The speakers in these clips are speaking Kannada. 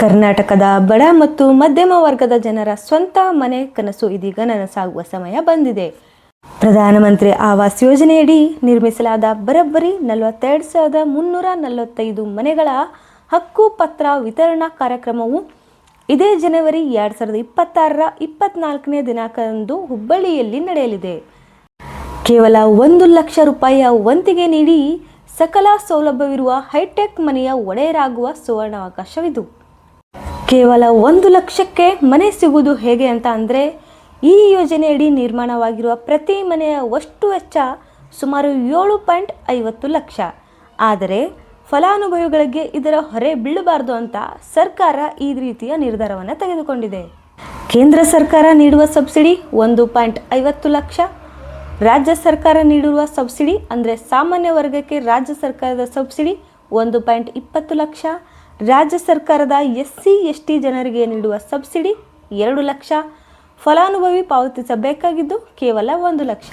ಕರ್ನಾಟಕದ ಬಡ ಮತ್ತು ಮಧ್ಯಮ ವರ್ಗದ ಜನರ ಸ್ವಂತ ಮನೆ ಕನಸು ಇದೀಗ ನನಸಾಗುವ ಸಮಯ ಬಂದಿದೆ. ಪ್ರಧಾನಮಂತ್ರಿ ಆವಾಸ್ ಯೋಜನೆಯಡಿ ನಿರ್ಮಿಸಲಾದ ಬರೋಬ್ಬರಿ ನಲವತ್ತೆರಡು ಸಾವಿರದ ಮುನ್ನೂರ ನಲವತ್ತೈದು ಮನೆಗಳ ಹಕ್ಕು ಪತ್ರ ವಿತರಣಾ ಕಾರ್ಯಕ್ರಮವು ಇದೇ ಜನವರಿ ಎರಡು ಸಾವಿರದ ಇಪ್ಪತ್ತಾರರ ಇಪ್ಪತ್ನಾಲ್ಕನೇ ದಿನಾಂಕದಂದು ಹುಬ್ಬಳ್ಳಿಯಲ್ಲಿ ನಡೆಯಲಿದೆ. ಕೇವಲ ಒಂದು ಲಕ್ಷ ರೂಪಾಯಿಯ ವಂತಿಗೆ ನೀಡಿ ಸಕಲ ಸೌಲಭ್ಯವಿರುವ ಹೈಟೆಕ್ ಮನೆಯ ಒಡೆಯರಾಗುವ ಸುವರ್ಣಾವಕಾಶವಿದು. ಕೇವಲ ಒಂದು ಲಕ್ಷಕ್ಕೆ ಮನೆ ಸಿಗುವುದು ಹೇಗೆ ಅಂತ ಅಂದರೆ, ಈ ಯೋಜನೆಯಡಿ ನಿರ್ಮಾಣವಾಗಿರುವ ಪ್ರತಿ ಮನೆಯ ಒಷ್ಟು ವೆಚ್ಚ ಸುಮಾರು ಏಳು ಪಾಯಿಂಟ್ ಐವತ್ತು ಲಕ್ಷ. ಆದರೆ, ಫಲಾನುಭವಿಗಳಿಗೆ ಇದರ ಹೊರೆ ಬೀಳಬಾರ್ದು ಅಂತ ಸರ್ಕಾರ ಈ ರೀತಿಯ ನಿರ್ಧಾರವನ್ನು ತೆಗೆದುಕೊಂಡಿದೆ. ಕೇಂದ್ರ ಸರ್ಕಾರ ನೀಡುವ ಸಬ್ಸಿಡಿ ಒಂದು ಪಾಯಿಂಟ್ ಐವತ್ತು ಲಕ್ಷ. ರಾಜ್ಯ ಸರ್ಕಾರ ನೀಡಿರುವ ಸಬ್ಸಿಡಿ ಅಂದರೆ ಸಾಮಾನ್ಯ ವರ್ಗಕ್ಕೆ ರಾಜ್ಯ ಸರ್ಕಾರದ ಸಬ್ಸಿಡಿ ಒಂದು ಪಾಯಿಂಟ್ ಇಪ್ಪತ್ತು ಲಕ್ಷ. ರಾಜ್ಯ ಸರ್ಕಾರದ ಎಸ್ ಸಿ ಎಸ್ ಟಿ ಜನರಿಗೆ ನೀಡುವ ಸಬ್ಸಿಡಿ ಎರಡು ಲಕ್ಷ. ಫಲಾನುಭವಿ ಪಾವತಿಸಬೇಕಾಗಿದ್ದು ಕೇವಲ ಒಂದು ಲಕ್ಷ.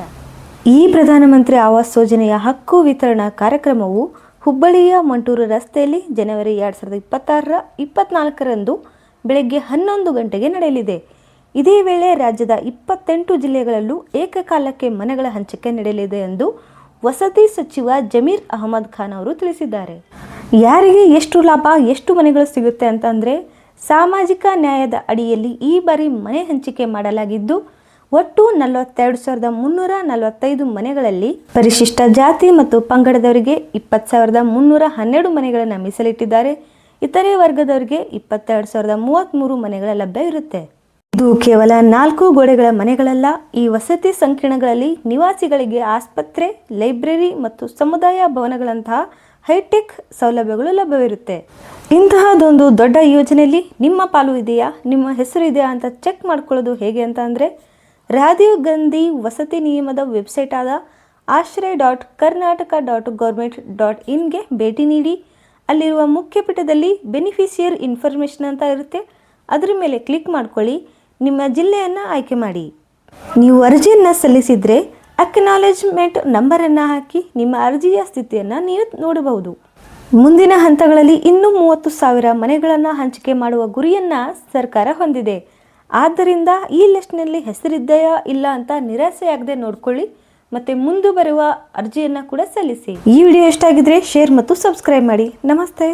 ಈ ಪ್ರಧಾನಮಂತ್ರಿ ಆವಾಸ್ ಯೋಜನೆಯ ಹಕ್ಕು ವಿತರಣಾ ಕಾರ್ಯಕ್ರಮವು ಹುಬ್ಬಳ್ಳಿಯ ಮಂಟೂರು ರಸ್ತೆಯಲ್ಲಿ ಜನವರಿ ಎರಡು ಸಾವಿರದ ಇಪ್ಪತ್ತಾರರ ಇಪ್ಪತ್ನಾಲ್ಕರಂದು ಬೆಳಗ್ಗೆ ಹನ್ನೊಂದು ಗಂಟೆಗೆ ನಡೆಯಲಿದೆ. ಇದೇ ವೇಳೆ ರಾಜ್ಯದ ಇಪ್ಪತ್ತೆಂಟು ಜಿಲ್ಲೆಗಳಲ್ಲೂ ಏಕಕಾಲಕ್ಕೆ ಮನೆಗಳ ಹಂಚಿಕೆ ನಡೆಯಲಿದೆ ಎಂದು ವಸತಿ ಸಚಿವ ಜಮೀರ್ ಅಹಮದ್ ಖಾನ್ ಅವರು ತಿಳಿಸಿದ್ದಾರೆ. ಯಾರಿಗೆ ಎಷ್ಟು ಲಾಭ, ಎಷ್ಟು ಮನೆಗಳು ಸಿಗುತ್ತೆ ಅಂತಂದರೆ ಸಾಮಾಜಿಕ ನ್ಯಾಯದ ಅಡಿಯಲ್ಲಿ ಈ ಬಾರಿ ಮನೆ ಹಂಚಿಕೆ ಮಾಡಲಾಗಿದ್ದು, ಒಟ್ಟು ನಲವತ್ತೆರಡು ಸಾವಿರದ ಮುನ್ನೂರ ನಲವತ್ತೈದು ಮನೆಗಳಲ್ಲಿ ಪರಿಶಿಷ್ಟ ಜಾತಿ ಮತ್ತು ಪಂಗಡದವರಿಗೆ ಇಪ್ಪತ್ತು ಸಾವಿರದ ಮುನ್ನೂರ ಹನ್ನೆರಡು ಮನೆಗಳನ್ನು ಮೀಸಲಿಟ್ಟಿದ್ದಾರೆ. ಇತರೆ ವರ್ಗದವರಿಗೆ ಇಪ್ಪತ್ತೆರಡು ಸಾವಿರದ ಮೂವತ್ತ್ಮೂರು ಮನೆಗಳ ಲಭ್ಯ ಇರುತ್ತೆ. ಇದು ಕೇವಲ ನಾಲ್ಕು ಗೋಡೆಗಳ ಮನೆಗಳಲ್ಲ, ಈ ವಸತಿ ಸಂಕೀರ್ಣಗಳಲ್ಲಿ ನಿವಾಸಿಗಳಿಗೆ ಆಸ್ಪತ್ರೆ, ಲೈಬ್ರರಿ ಮತ್ತು ಸಮುದಾಯ ಭವನಗಳಂತಹ ಹೈಟೆಕ್ ಸೌಲಭ್ಯಗಳು ಲಭ್ಯವಿರುತ್ತೆ. ಇಂತಹದೊಂದು ದೊಡ್ಡ ಯೋಜನೆಯಲ್ಲಿ ನಿಮ್ಮ ಪಾಲು ಇದೆಯಾ? ನಿಮ್ಮ ಹೆಸರು ಇದೆಯಾ ಅಂತ ಚೆಕ್ ಮಾಡ್ಕೊಳ್ಳೋದು ಹೇಗೆ ಅಂತ ಅಂದರೆ, ರಾಜೀವ್ ಗಾಂಧಿ ವಸತಿ ನಿಯಮದ ವೆಬ್ಸೈಟ್ ಆದ Ashraya dot Karnataka dot government dot ಇನ್ಗೆ ಭೇಟಿ ನೀಡಿ. ಅಲ್ಲಿರುವ ಮುಖ್ಯ ಪೀಠದಲ್ಲಿ ಬೆನಿಫಿಷಿಯರ್ ಇನ್ಫಾರ್ಮೇಷನ್ ಅಂತ ಇರುತ್ತೆ. ಅದರ ಮೇಲೆ ಕ್ಲಿಕ್ ಮಾಡ್ಕೊಳ್ಳಿ. ನಿಮ್ಮ ಜಿಲ್ಲೆಯನ್ನು ಆಯ್ಕೆ ಮಾಡಿ. ನೀವು ಅರ್ಜಿಯನ್ನು ಸಲ್ಲಿಸಿದರೆ ಅಕ್ನಾಲೇಜ್ಮೆಂಟ್ ನಂಬರನ್ನು ಹಾಕಿ ನಿಮ್ಮ ಅರ್ಜಿಯ ಸ್ಥಿತಿಯನ್ನು ನೀವು ನೋಡಬಹುದು. ಮುಂದಿನ ಹಂತಗಳಲ್ಲಿ ಇನ್ನೂ ಮೂವತ್ತು ಸಾವಿರ ಮನೆಗಳನ್ನು ಹಂಚಿಕೆ ಮಾಡುವ ಗುರಿಯನ್ನು ಸರ್ಕಾರ ಹೊಂದಿದೆ. ಆದ್ದರಿಂದ ಈ ಲಿಸ್ಟ್ನಲ್ಲಿ ಹೆಸರಿದ್ದೆಯಾ ಇಲ್ಲ ಅಂತ ನಿರಾಸೆಯಾಗದೆ ನೋಡ್ಕೊಳ್ಳಿ. ಮತ್ತು ಮುಂದೆ ಬರುವ ಅರ್ಜಿಯನ್ನು ಕೂಡ ಸಲ್ಲಿಸಿ. ಈ ವಿಡಿಯೋ ಇಷ್ಟ ಆಗಿದ್ರೆ ಶೇರ್ ಮತ್ತು ಸಬ್ಸ್ಕ್ರೈಬ್ ಮಾಡಿ. ನಮಸ್ತೆ.